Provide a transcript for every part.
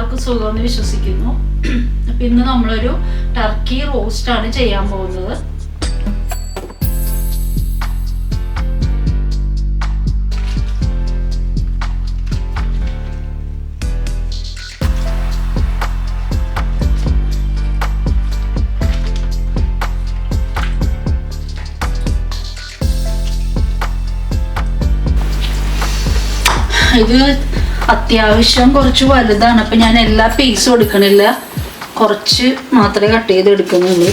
എല്ലാവർക്കും സുഖമെന്ന് വിശ്വസിക്കുന്നു. അപ്പൊ ഇന്ന് നമ്മളൊരു ടർക്കി റോസ്റ്റ് ആണ് ചെയ്യാൻ പോകുന്നത്. ഇത് അത്യാവശ്യം കുറച്ച് വലുതാണ്. അപ്പം ഞാൻ എല്ലാ പീസും എടുക്കണില്ല. കുറച്ച് മാത്രമേ കട്ട് ചെയ്ത് എടുക്കുന്നുള്ളൂ.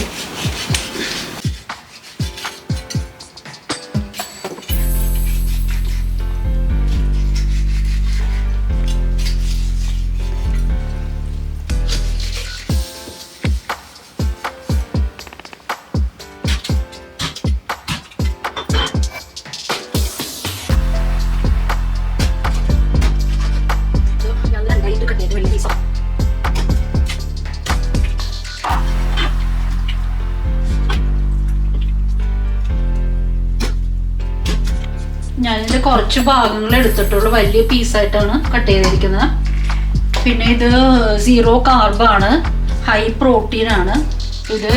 ഞാനിതിന്റെ കുറച്ച് ഭാഗങ്ങൾ എടുത്തിട്ടുള്ളൂ. വലിയ പീസായിട്ടാണ് കട്ട് ചെയ്തിരിക്കുന്നത്. പിന്നെ ഇത് സീറോ കാർബാണ് ഹൈ പ്രോട്ടീൻ ആണ്. ഇത്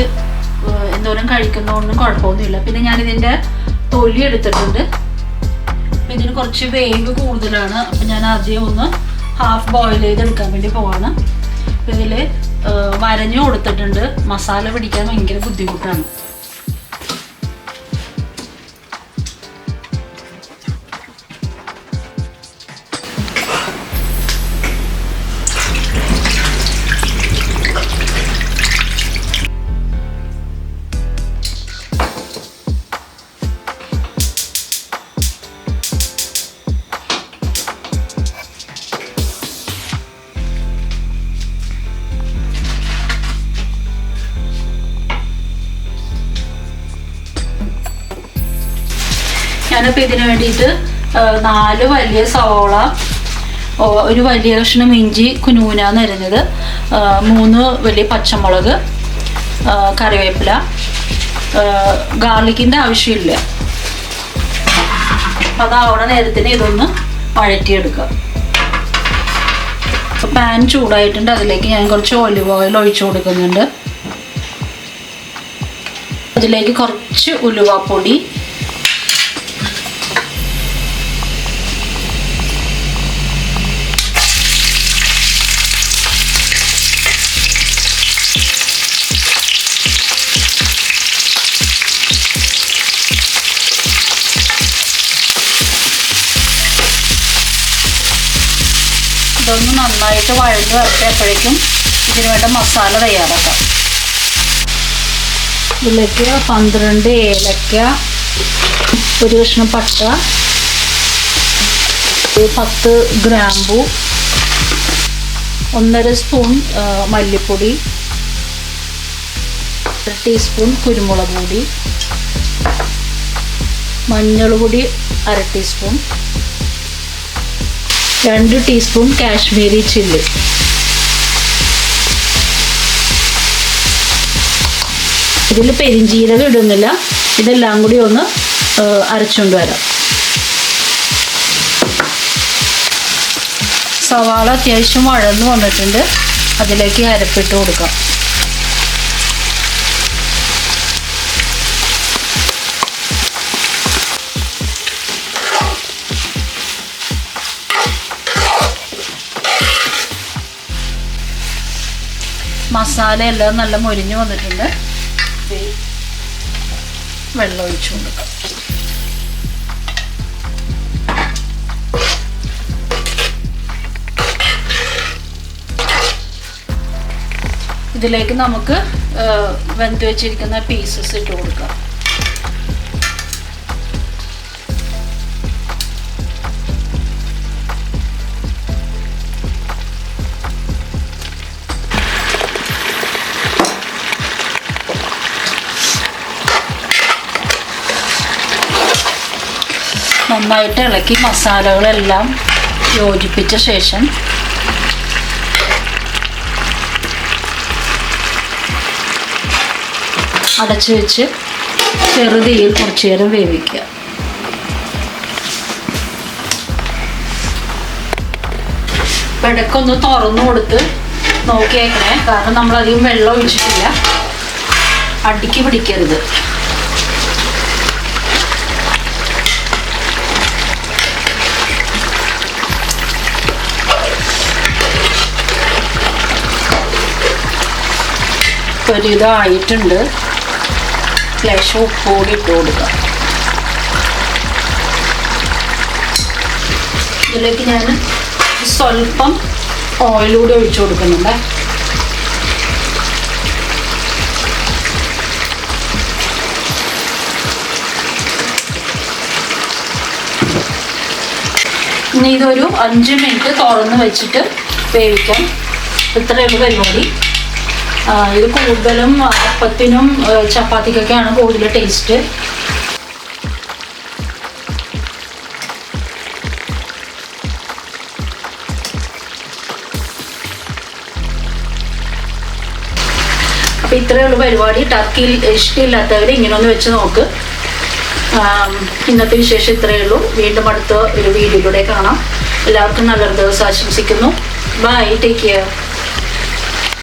എന്തോരം കഴിക്കുന്നതുകൊണ്ടും കുഴപ്പമൊന്നുമില്ല. പിന്നെ ഞാൻ ഇതിന്റെ തൊലി എടുത്തിട്ടുണ്ട്. ഇതിന് കുറച്ച് വേവ് കൂടുതലാണ്. അപ്പം ഞാൻ ആദ്യം ഒന്ന് ഹാഫ് ബോയിൽ ചെയ്തെടുക്കാൻ വേണ്ടി പോവാണ്. ഇതിൽ വരഞ്ഞു കൊടുത്തിട്ടുണ്ട്. മസാല പിടിക്കാൻ ഭയങ്കര ബുദ്ധിമുട്ടാണ്. ഞാനിപ്പോൾ ഇതിന് വേണ്ടിയിട്ട് നാല് വലിയ സവോള ഒരു വലിയ കഷ്ണം ഇഞ്ചി കുനൂനാന്ന് അരിഞ്ഞത്. മൂന്ന് വലിയ പച്ചമുളക് കറിവേപ്പില ഗാർലിക്കിന്റെ ആവശ്യമില്ല. അപ്പം അതാവണ നേരത്തിന് ഇതൊന്ന് വഴറ്റിയെടുക്കുക. പാൻ ചൂടായിട്ടുണ്ട്. അതിലേക്ക് ഞാൻ കുറച്ച് ഒലിവ് ഓയിൽ ഒഴിച്ചു കൊടുക്കുന്നുണ്ട്. അതിലേക്ക് കുറച്ച് ഉലുവാപ്പൊടി ഇതൊന്ന് നന്നായിട്ട് വഴഞ്ഞ് വരട്ടപ്പോഴേക്കും ഇതിന് വേണ്ട മസാല തയ്യാറാക്കാം. ഇതിലേക്ക് പന്ത്രണ്ട് ഏലക്ക ഒരു കഷ്ണം പട്ട പത്ത് ഗ്രാമ്പു ഒന്നര സ്പൂൺ മല്ലിപ്പൊടി ഒരു ടീസ്പൂൺ കുരുമുളക് പൊടി മഞ്ഞൾ പൊടി അര ടീസ്പൂൺ രണ്ട് ടീസ്പൂൺ കാശ്മീരി ചില്ലി. ഇതിൽ പെരിഞ്ജീരകം ഇടുന്നില്ല. ഇതെല്ലാം കൂടി ഒന്ന് അരച്ചുകൊണ്ട് വരാം. സവാള അത്യാവശ്യം വഴന്ന് വന്നിട്ടുണ്ട്. അതിലേക്ക് അരപ്പിട്ട് കൊടുക്കാം. മസാല എല്ലാം നല്ല മൊരിഞ്ഞു വന്നിട്ടുണ്ട്. വെള്ളം ഒഴിച്ചു കൊടുക്കാം. ഇതിലേക്ക് നമുക്ക് വെന്ത് വെച്ചിരിക്കുന്ന പീസസ് ഇട്ട് കൊടുക്കാം. നന്നായിട്ട് ഇളക്കി മസാലകളെല്ലാം യോജിപ്പിച്ച ശേഷം അടച്ചു വെച്ച് ചെറുതീയിൽ കുറച്ചു നേരം വേവിക്കുക. ഇടയ്ക്കൊന്ന് തുറന്നു കൊടുത്ത് നോക്കിയേക്കണേ. കാരണം നമ്മളധികം വെള്ളം ഒഴിച്ചിട്ടില്ല. അടിക്ക് പിടിക്കരുത്. ഒരു ഇതായിട്ടുണ്ട് ലേശം ഉപ്പുകൂടി ഇട്ട് കൊടുക്കുക ഇതിലേക്ക് ഞാൻ സ്വല്പം ഓയിലൂടെ ഒഴിച്ചു കൊടുക്കുന്നുണ്ട്. ഇനി ഇതൊരു അഞ്ച് മിനിറ്റ് തുറന്ന് വെച്ചിട്ട് വേവിക്കാം. ഇത്രയുള്ള പരിപാടി. ഇത് കൂടുതലും അപ്പത്തിനും ചപ്പാത്തിക്കൊക്കെയാണ് കൂടുതൽ ടേസ്റ്റ് അപ്പം ഇത്രയേ ഉള്ളൂ പരിപാടി. ടർക്കിയിൽ ഇഷ്ടമില്ലാത്തവർ ഇങ്ങനെ ഒന്ന് വെച്ച് നോക്ക്. ഇന്നത്തെ വിശേഷം ഇത്രയേ ഉള്ളൂ. വീണ്ടും അടുത്ത ഒരു വീഡിയോയിലൂടെ കാണാം. എല്ലാവർക്കും നല്ലൊരു ദിവസം ആശംസിക്കുന്നു. Bye take care